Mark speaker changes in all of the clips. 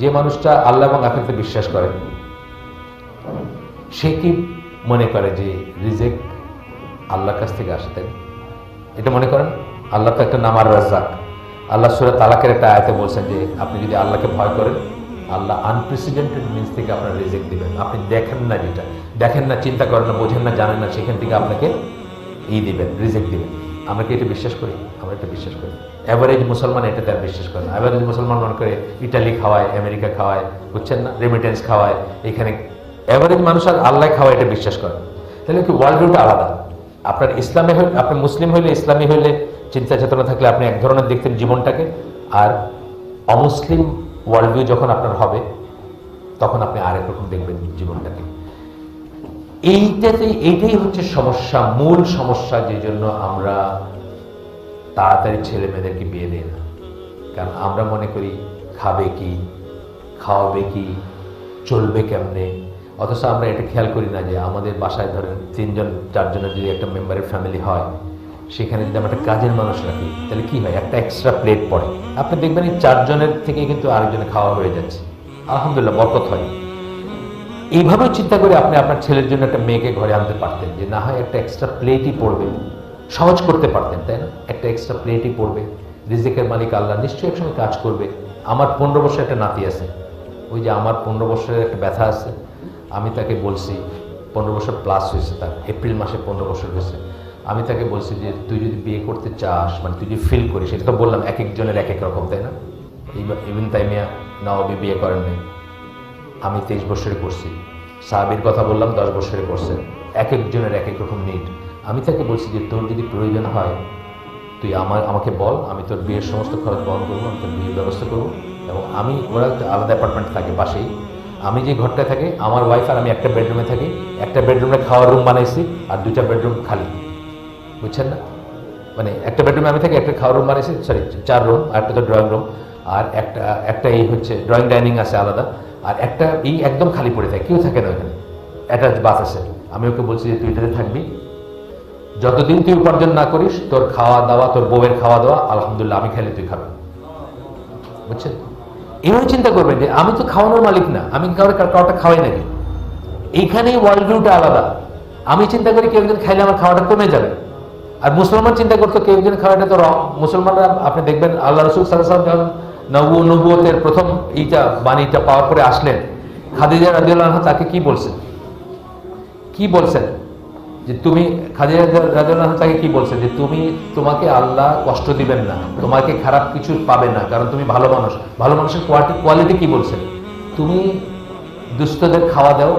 Speaker 1: যে মানুষটা আল্লাহ এবং আখিরাতে বিশ্বাস করে, সে কি মনে করে যে রিজেক আল্লাহর কাছ থেকে আসে তাই না? এটা মনে করেন? আল্লাহ তো একটা নামার রাজ্জাক। আল্লাহ সুরা তালাকের একটা আয়তে বলছেন যে, আপনি যদি আল্লাহকে ভয় করেন, আল্লাহ আনপ্রেসিডেন্টেড মিনস থেকে আপনার রিজেক্ট দিবেন। আপনি দেখেন না যেটা। দেখেন না, চিন্তা করেন না, বোঝেন না, জানেন না, সেখান থেকে আপনাকে ই দিবেন রিজেক্ট দিবেন। আমরা কি এটা বিশ্বাস করি, আমরা এটা বিশ্বাস করি। অ্যাভারেজ মুসলমান এটা তার বিশ্বাস করে না। অ্যাভারেজ মুসলমান মনে করে ইটালি খাওয়ায়, আমেরিকা খাওয়ায়, বুঝছেন না? রেমিটেন্স খাওয়ায়, এখানে অ্যাভারেজ মানুষ আর আল্লাহ খাওয়ায় এটা বিশ্বাস করে তাহলে কি ওয়ার্ল্ড ভিউটা আলাদা? আপনার ইসলামে হইলে আপনি মুসলিম হইলে, ইসলামী হইলে চিন্তা চেতনা থাকলে আপনি এক ধরনের দেখতেন জীবনটাকে। আর অমুসলিম ওয়ার্ল্ড ভিউ যখন আপনার হবে, তখন আপনি আরেক রকম দেখবেন জীবনটাকে। এইটাতে, এইটাই হচ্ছে সমস্যা, মূল সমস্যা যে জন্য আমরা তাড়াতাড়ি ছেলে মেয়েদেরকে বিয়ে দিই না। কারণ আমরা মনে করি, খাবে কি, খাওয়াবে কি, চলবে কেমনে? অথচ আমরা এটা খেয়াল করি না যে আমাদের বাসায় ধরেন তিনজন, চারজনের যদি একটা মেম্বারের ফ্যামিলি হয়, সেখানে যদি আমরা একটা কাজের মানুষ রাখি, তাহলে কি হয়? একটা এক্সট্রা প্লেট পড়ে। আপনি দেখবেন এই চারজনের থেকে কিন্তু আরেকজনে খাওয়া হয়ে যাচ্ছে। আলহামদুলিল্লাহ, বরকত হয়। এইভাবে চিন্তা করে আপনি আপনার ছেলের জন্য একটা মেয়েকে ঘরে আনতে পারতেন যে না হয় একটা এক্সট্রা প্লেটই পড়বে। সহজ করতে পারতেন, তাই না? একটা এক্সট্রা প্লেটই পড়বে। রিজিকের মালিক আল্লাহ নিশ্চয়ই একসঙ্গে কাজ করবে। আমার পনেরো বছর একটা নাতি আছে। ওই যে আমার পনেরো বছরের একটা ব্যথা আছে। আমি তাকে বলছি, পনেরো বছর প্লাস হয়েছে তার। এপ্রিল মাসে পনেরো বছর হয়েছে। আমি তাকে বলছি যে, তুই যদি বিয়ে করতে চাস মানে তুই যদি ফিল করিস সেটা তো বললাম এক একজনের এক এক রকম, তাই না? ইভিন তাইমিয়া নবাবি বিয়ে করেন নাই। আমি তেইশ বছরে করছি। সাহাবির কথা বললাম, দশ বছরে করছে। এক একজনের এক এক রকম নিড আমি তাকে বলছি যে, তোর যদি প্রয়োজন হয়, তুই আমার, আমাকে বল, আমি তোর বিয়ের সমস্ত খরচ বহন করব, আমি তোর বিয়ের ব্যবস্থা করব এবং আমি, ওরা আলাদা অ্যাপার্টমেন্ট থাকে পাশেই। আমি যে ঘরটায় থাকি, আমার ওয়াইফ আর আমি একটা বেডরুমে থাকি। একটা বেডরুমে খাওয়ার রুম বানাইছি আর দুটা বেডরুম খালি। বুঝছেন না? মানে একটা বেডরুমে আমি থাকি, একটা খাওয়ার রুম বানিয়েছি সরি চার রুম আর একটা তো ড্রয়িং রুম আর একটা একটা এই হচ্ছে ড্রয়িং ডাইনিং আছে আলাদা। আর একটা এই একদম খালি পড়ে থাকে, কেউ থাকে না ওখানে। অ্যাটাচ বাস আছে। আমি ওকে বলছি যে, তুই এটাতে থাকবি? যতদিন তুই উপার্জন না করিস, তোর খাওয়া দাওয়া তোর বউয়ের খাওয়া দাওয়া আলহামদুলিল্লাহ, আমি খেলে তুই খাবি। বুঝছেন? এভাবে চিন্তা করবেন যে, আমি তো খাওয়ানোর মালিক না, আমি কাউকে কাউটা খাওয়াই নাকি? এইখানেই ওয়ার্ল্ড ভিউটা আলাদা। আমি চিন্তা করি কেউ একজন খাইলে আমার খাওয়াটা কমে যাবে। আর মুসলমান চিন্তা করতো কেউ একজন খাওয়াটা তো মুসলমানরা, আপনি দেখবেন, আল্লাহ রসুল সাল্লাম যখন নবু, নবুয়তের প্রথম এইটা বাণীটা পাওয়ার পরে আসলেন। খাদিজা রাজিউল্লাহ তাকে কি বলছেন? কি বলছেন? যে তুমি, খাদিজা রাজিউল্লাহ তাকে কি বলছেন? যে তুমি তোমাকে আল্লাহ কষ্ট দিবেন না, তোমাকে খারাপ কিছু পাবে না, কারণ তুমি ভালো মানুষ। ভালো মানুষের কোয়ালিটি কোয়ালিটি কি বলছেন? তুমি দুস্থদের খাওয়া দাও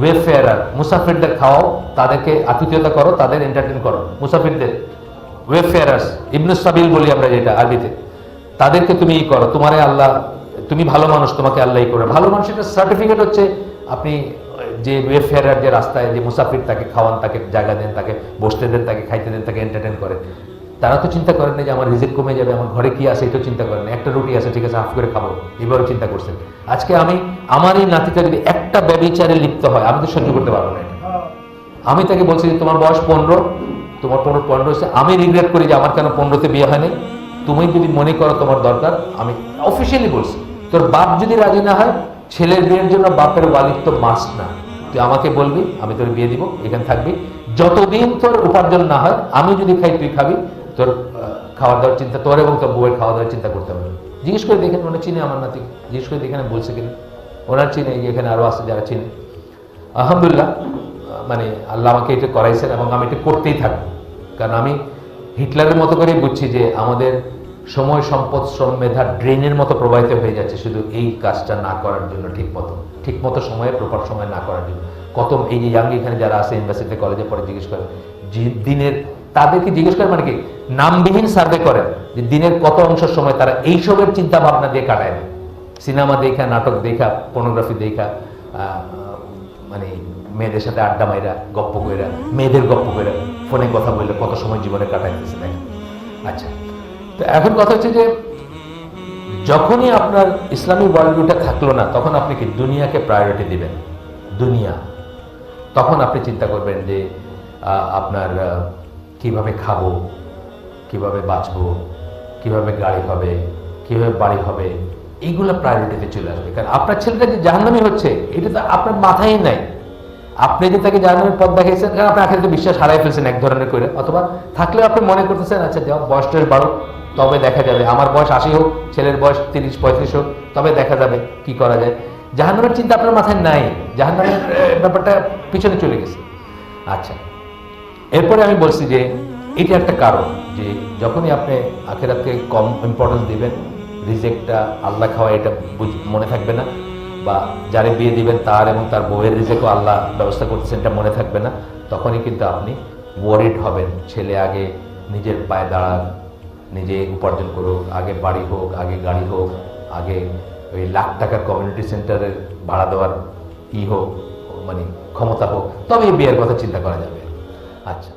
Speaker 1: ওয়েলফেয়ারার মুসাফিরদের খাওয়াও, তাদেরকে আতিথ্যতা করো, তাদের এন্টারটেন করো। মুসাফিরদের ওয়েলফেয়ারার্স ইবনুস সাবিল বলি আমরা যেটা আরবিতে। তাদেরকে তুমি ই করো, তোমারে আল্লাহ, তুমি ভালো মানুষ, তোমাকে আল্লাহ করে ভালো মানুষের সার্টিফিকেট হচ্ছে, আপনি যে ওয়েলফেয়ারার যে রাস্তায় যে মুসাফির তাকে খাওয়ান, তাকে জায়গা দেন, তাকে বসতে দেন, তাকে খাইতে দেন, তাকে এন্টারটেন করেন। তারা তো চিন্তা করেন না যে আমার রিজেক্ট কমে যাবে, আমার ঘরে কি আছে এটাও চিন্তা করেন। একটা রুটি আছে, ঠিক আছে, হাফ করে খাব, এবারও চিন্তা করছেন। আজকে আমি, আমার এই নাতিটা যদি একটা ব্যবিচারে লিপ্ত হয়, আমি তো সহ্য করতে পারব না। আমি তাকে বলছি যে, তোমার বয়স পনেরো, তোমার পনেরো পনেরো আমি রিগ্রেট করি যে আমার কেন পনেরোতে বিয়ে হয়নি। তুমি যদি মনে করো তোমার দরকার, আমি অফিসিয়ালি বলছি, তোর বাপ যদি রাজি না হয়, ছেলের বিয়ের জন্য বাপের ওয়ালিদ তো মাস্ট না। তুই আমাকে বলবি, আমি তোর বিয়ে দিব, এখানে থাকবি। যতদিন তোর উপার্জন না হয়, আমি যদি খাই, তুই খাবি। তোর খাওয়া দাওয়ার চিন্তা, তোর এবং তোর বউয়ের খাওয়া দাওয়ার চিন্তা করতে হবে। জিজ্ঞেস করে দেখেন মনে চিনে আমার নাতি। জিজ্ঞেস করে দেখেন, বলছে কিনা? ওনার চিনে এখানে আরও আছে যারা চিনে। আলহামদুলিল্লাহ মানে আল্লাহ আমাকে এটা করাইছেন এবং আমি এটা করতেই থাকব। কারণ আমি হিটলারের মতো করেই বুঝছি যে আমাদের সময় সম্পদ শ্রম মেধা ড্রেনের মতো প্রবাহিত হয়ে যাচ্ছে শুধু এই কাজটা না করার জন্য ঠিক মতো ঠিক মতো সময়ে প্রপার সময় না করার জন্য। কত এই যে ইয়াং এখানে যারা আছে ইউনিভার্সিটি কলেজে পরে জিজ্ঞেস করেন যে দিনের, তাদেরকে জিজ্ঞেস করেন মানে কি? নামবিহীন সার্ভে করেন যে দিনের কত অংশ সময় তারা এইসবের চিন্তা ভাবনা দিয়ে কাটায় না সিনেমা দেখা, নাটক দেখা পর্নোগ্রাফি দেখা মানে মেয়েদের সাথে আড্ডা মাইরা, গপ্প কইরা, মেয়েদের গপ্প কইরা। ফোনে কথা বললে কত সময় জীবনে কাটাইতেছে দেখেন আচ্ছা তো এখন কথা হচ্ছে যে, যখনই আপনার ইসলামী ওয়ার্ল্ডভিউটা থাকল না, তখন আপনি কি দুনিয়াকে প্রায়োরিটি দিবেন? দুনিয়া। তখন আপনি চিন্তা করবেন যে আপনার কীভাবে খাব, কীভাবে বাঁচবো, কীভাবে গাড়ি হবে, কীভাবে বাড়ি হবে এইগুলো প্রায়োরিটিতে চলে আসবে। কারণ আপনার ছেলেটা যে জাহান্নামি হচ্ছে, এটা তো আপনার মাথায় নাই। আপনি যে তাকে জাহান্নামের পথ দেখাইছেন, কারণ আপনি আখেরাতে বিশ্বাস হারাই ফেলছেন এক ধরনের করে অথবা থাকলেও আপনি মনে করতেছেন আচ্ছা যাও বয়স টয়স বাড়ো তবে দেখা যাবে, আমার বয়স আশি হোক, ছেলের বয়স তিরিশ, পঁয়ত্রিশ হোক, তবে দেখা যাবে, কি করা যায়? জাহান্নামের চিন্তা আপনার মাথায় নাই, জাহান্নামের ব্যাপারটা পিছনে চলে গেছে। আচ্ছা এরপরে আমি বলছি যে, এটা একটা কারণ যে, যখনই আপনি আখেরাতকে কম ইম্পর্টেন্স দিবেন রিজেক্টটা আল্লাহ খাওয়া এটা মনে থাকবে না। বা যারে বিয়ে দিবেন তার এবং তার বউয়ের রিজেকও আল্লাহ ব্যবস্থা করছেন, এটা মনে থাকবে না। তখনই কিন্তু আপনি ওয়ারিড হবেন, ছেলে আগে নিজের পায়ে দাঁড়াক, নিজে উপার্জন করুক, আগে বাড়ি হোক, আগে গাড়ি হোক, আগে ওই লাখ টাকার কমিউনিটি সেন্টারের ভাড়া দেওয়ার ই হোক মানে ক্ষমতা হোক তবে এই বিয়ের কথা চিন্তা করা যাবে। আচ্ছা।